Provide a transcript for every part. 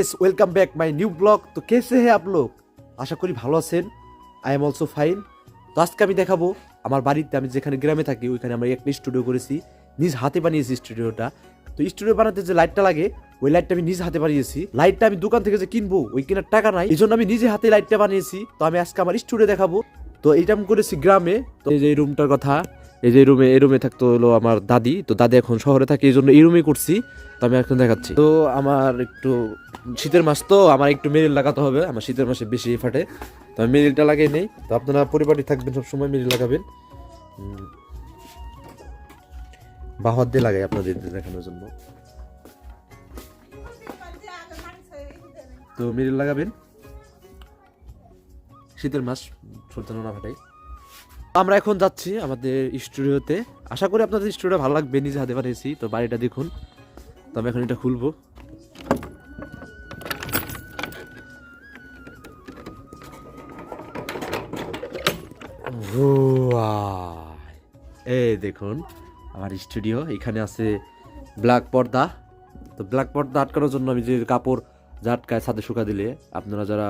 Guys welcome back my new blog তো কেসে হে আপলোক আশা করি ভালো আছেন। আই এম অলসো ফাইন তো আজকে আমি দেখাবো, আমার বাড়িতে আমি যেখানে গ্রামে থাকি, ওইখানে আমরা একটা স্টুডিও করেছি। নিজ হাতে বানিয়েছি স্টুডিওটা তো স্টুডিও বানাতে যে লাইটটা লাগে, ওই লাইটটা আমি নিজ হাতে বানিয়েছি। লাইটটা আমি দোকান থেকে যে কিনবো, ওই কেনার টাকা নাই। এই জন্য আমি নিজে হাতে লাইটটা বানিয়েছি। তো আমি আজকে আমার স্টুডিও দেখাবো। তো এইটা আমি করেছি গ্রামে। তো এই রুমটার কথা। এই যে রুমে এই রুমে থাকতো হলো আমার দাদি। তো দাদি এখন শহরে থাকে এই জন্য এই রুমে করছি তো আমি এখন দেখাচ্ছি। তো আমার একটু শীতের মাস তো আমার একটু মেরিল লাগাতে হবে। আমার শীতের মাসে বেশি ফাটে তো আমি মেরিলটা লাগাই নেই। তো আপনারা পরিপাটি থাকবেন সবসময় মেরিল লাগাবেন। উম, বা দিয়ে লাগাই আপনাদের দেখানোর জন্য। তো মেরিল লাগাবেন। শীতের মাস সর্দানো না ফাটাই আমরা এখন যাচ্ছি আমাদের স্টুডিওতে। আশা করি আপনাদের স্টুডিও ভালো লাগবে, নিজে হাতে বানিয়েছি, তো বাড়িটা দেখুন। তো আমি এখন এটা খুলবো। এই দেখুন, আমার স্টুডিও, এখানে আছে ব্ল্যাক পর্দা। তো ব্ল্যাক পর্দা আটকানোর জন্য আমি যে কাপড় যা আটকায় ছাদে শুকা দিলে, আপনারা যারা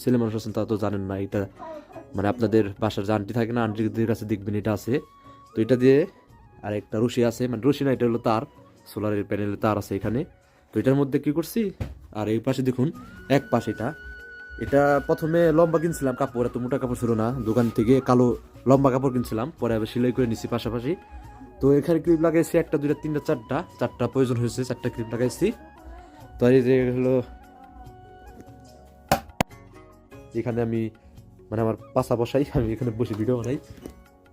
ছেলে মানুষ আছেন তারা তো জানেন না, এটা মানে আপনাদের বাসার যে আন্টি থাকে না আন্টিদের কাছে দেখবেন এটা আছে। তো এটা দিয়ে আর একটা রশি আছে মানে রশি না, এটা হলো তার, সোলারের প্যানেলের তার আছে এখানে। তো এটার মধ্যে কি করছি? আর এই পাশে দেখুন, এক পাশে এটা। এটা প্রথমে লম্বা কিনছিলাম কাপড়, এত মোটা কাপড় ছিল না। দোকান থেকে কালো, লম্বা কাপড় কিনছিলাম, পরে আবার সেলাই করে নিছি পাশাপাশি। তো এখানে ক্লিপ লাগাইছি একটা, দুইটা, তিনটা, চারটা। চারটা প্রয়োজন হয়েছে, চারটা ক্লিপ লাগাইছি। তো এই যে হলো, এখানে আমি মানে আমার পাশা বসাই, আমি এখানে বসে ভিডিও বানাই।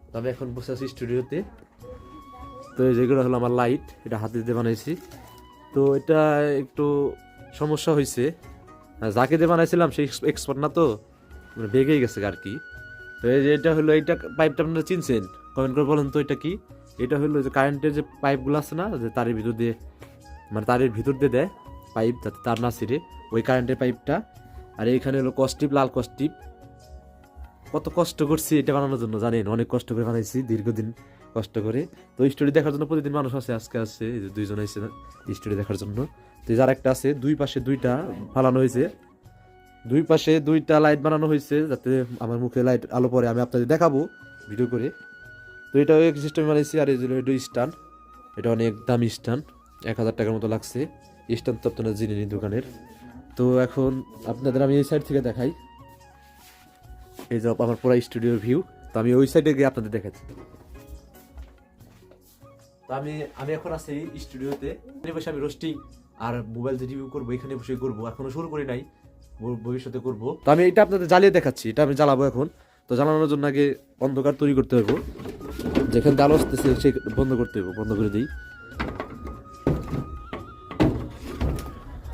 তো আমি এখন বসে আছি স্টুডিওতে। তো এই যেগুলো হলো আমার লাইট এটা হাতে দিয়ে বানাইছি। তো এটা একটু সমস্যা হয়েছে আর যাকে দিয়ে বানাইছিলাম সেই এক্সপার্ট না তো মানে বেগেই গেছে আর কি। তো এই যে এটা হলো, এইটা পাইপটা আপনারা চিনছেন? কমেন্ট করে বলেন তো, এটা কি? এটা হলো যে কারেন্টের যে পাইপগুলো আছে না, যে তারের ভিতর দিয়ে মানে তারের ভিতর দিয়ে দেয় পাইপ যাতে তার না ছিঁড়ে, ওই কারেন্টের পাইপটা আর এইখানে হলো কস্টিপ লাল কস্টিপ কত কষ্ট করছি এটা বানানোর জন্য, জানেন? অনেক কষ্ট করে বানাইছি, দীর্ঘদিন কষ্ট করে। তো স্টোরি দেখার জন্য প্রতিদিন মানুষ আছে, আজকে আছে দুইজন আছে স্টোরি দেখার জন্য। তো যার একটা আছে, দুই পাশে দুইটা ফালানো হয়েছে। দুই পাশে দুইটা লাইট বানানো হয়েছে, যাতে আমার মুখে লাইট আলো পড়ে, আমি আপনাদের দেখাবো ভিডিও করে। তো এটা এক সিস্টেম বানাইছি, আর এই যে এটা স্ট্যান্ড এটা অনেক দামি স্ট্যান্ড এক হাজার টাকার মতো লাগছে। স্ট্যান্ড তো আপনারা জেনে দোকানের। তো এখন আপনাদের আমি এই সাইড থেকে দেখাই। এই যে আমার পুরো স্টুডিওর ভিউ, তো আমি ওই সাইডে গিয়ে আপনাদের দেখাচ্ছি। তো আমি আমি এখন আছি স্টুডিওতে। এখানে বসে আমি রোস্টিং আর মোবাইল যে রিভিউ করব, এখানে বসে করব। এখনও শুরু করি নাই ভবিষ্যতে করব। তো আমি এটা আপনাদের জ্বালিয়ে দেখাচ্ছি, এটা আমি জ্বালাবো এখন। তো জ্বালানোর জন্য আগে অন্ধকার তৈরি করতে হবে যেখানে আলো আসতেছে সে বন্ধ করতে হবে বন্ধ করে দিই।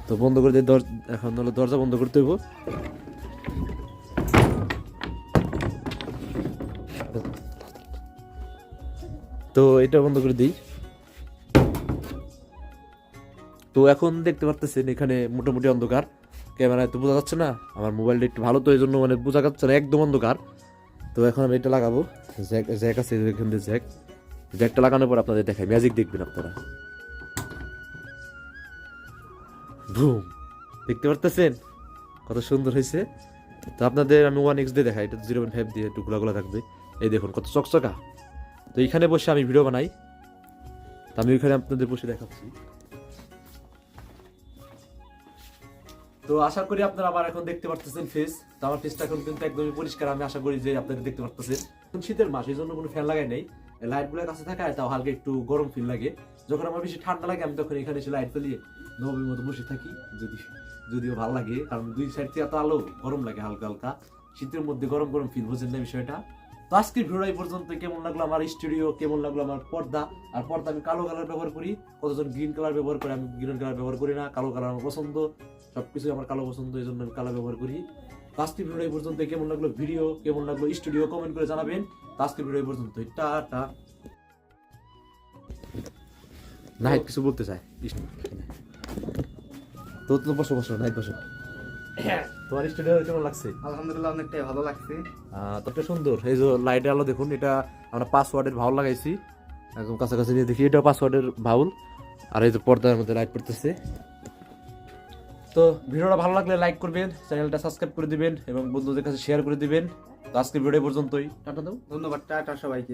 তো বন্ধ করে দর- এখন হলো দরজা বন্ধ করতে হইব। তো এটা বন্ধ করে দিই। তো এখন দেখতে পারতেছেন এখানে মোটামুটি অন্ধকার। ক্যামেরায় তো বোঝা যাচ্ছে না, আমার মোবাইলটা একটু ভালো তো এই জন্য মানে বোঝা যাচ্ছে না, একদম অন্ধকার। তো এখন আমি এটা লাগাবো। জ্যাক জ্যাক আছে এখান দিয়ে, জ্যাক। জ্যাকটা লাগানোর পর আপনাদের দেখাই ম্যাজিক দেখবেন আপনারা। দেখতে পারতেছেন? কত সুন্দর হয়েছে। তো আপনাদের আমি ওয়ান এক্স দিয়ে দেখাই, এটা জিরো পয়েন্ট ফাইভ দিয়ে একটু গোলাগুলা থাকবে। এই দেখুন, কত চকচকা। তো এইখানে বসে আমি ভিডিও বানাই। তো আমি ওইখানে আপনাদের বসে দেখাচ্ছি। তো আশা করি আপনারা আবার এখন দেখতে পারতেছেন ফেস তো আমার ফেসটা এখন কিন্তু একদমই পরিষ্কার, আমি আশা করি যে আপনারা দেখতে পারতেছেন। এখন শীতের মাস, এই জন্য কোনো ফ্যান লাগাই নাই। লাইটগুলো কাছে থাকায় তাও হালকা একটু গরম ফিল লাগে। যখন আমার বেশি ঠান্ডা লাগে, আমি তখন এখানে এসে লাইট জ্বালিয়ে নবীর মতো বসে থাকি। যদি, যদিও ভালো লাগে, কারণ দুই সাইড থেকে এত আলো, গরম লাগে হালকা হালকা। শীতের মধ্যে গরম গরম ফিল বোঝেন না বিষয়টা? তো আজকের ভিডিও এই পর্যন্ত। কেমন লাগল আমার স্টুডিও? কেমন লাগল আমার পর্দা? আর পর্দা আমি কালো কালার ব্যবহার করি। কতজন গ্রিন কালার ব্যবহার করে আমি গ্রিন কালার ব্যবহার করি না। কালো কালার আমার পছন্দ। সবকিছু আমার কালো পছন্দ, এই জন্য আমি কালো ব্যবহার করি। তো আজকের ভিডিও এই পর্যন্ত। কেমন লাগল ভিডিও? কেমন লাগল স্টুডিও? কমেন্ট করে জানাবেন। তো আজকের ভিডিও এই পর্যন্ত। টাটা। নাহিদ, কিছু বলতে চায়? তো বসো বসো, নাহিদ, বসো। তোমার স্টুডিও কেমন লাগছে? আলহামদুলিল্লাহ অনেকটাই ভালো লাগছে। তো সুন্দর। এই যে লাইটের আলো দেখুন এটা আমরা পাসওয়ার্ডের ভাউল লাগাইছি। একদম কাছাকাছি নিয়ে দেখি এটা পাসওয়ার্ডের ভাউল আর এই যে পর্দার মধ্যে লাইট পড়তেছে। তো ভিডিওটা ভালো লাগলে লাইক করবেন চ্যানেলটা সাবস্ক্রাইব করে দিবেন এবং বন্ধুদের কাছে শেয়ার করে দিবেন। তো আজকে ভিডিও পর্যন্তই। টাটা দাও। ধন্যবাদ টাটা সবাইকে।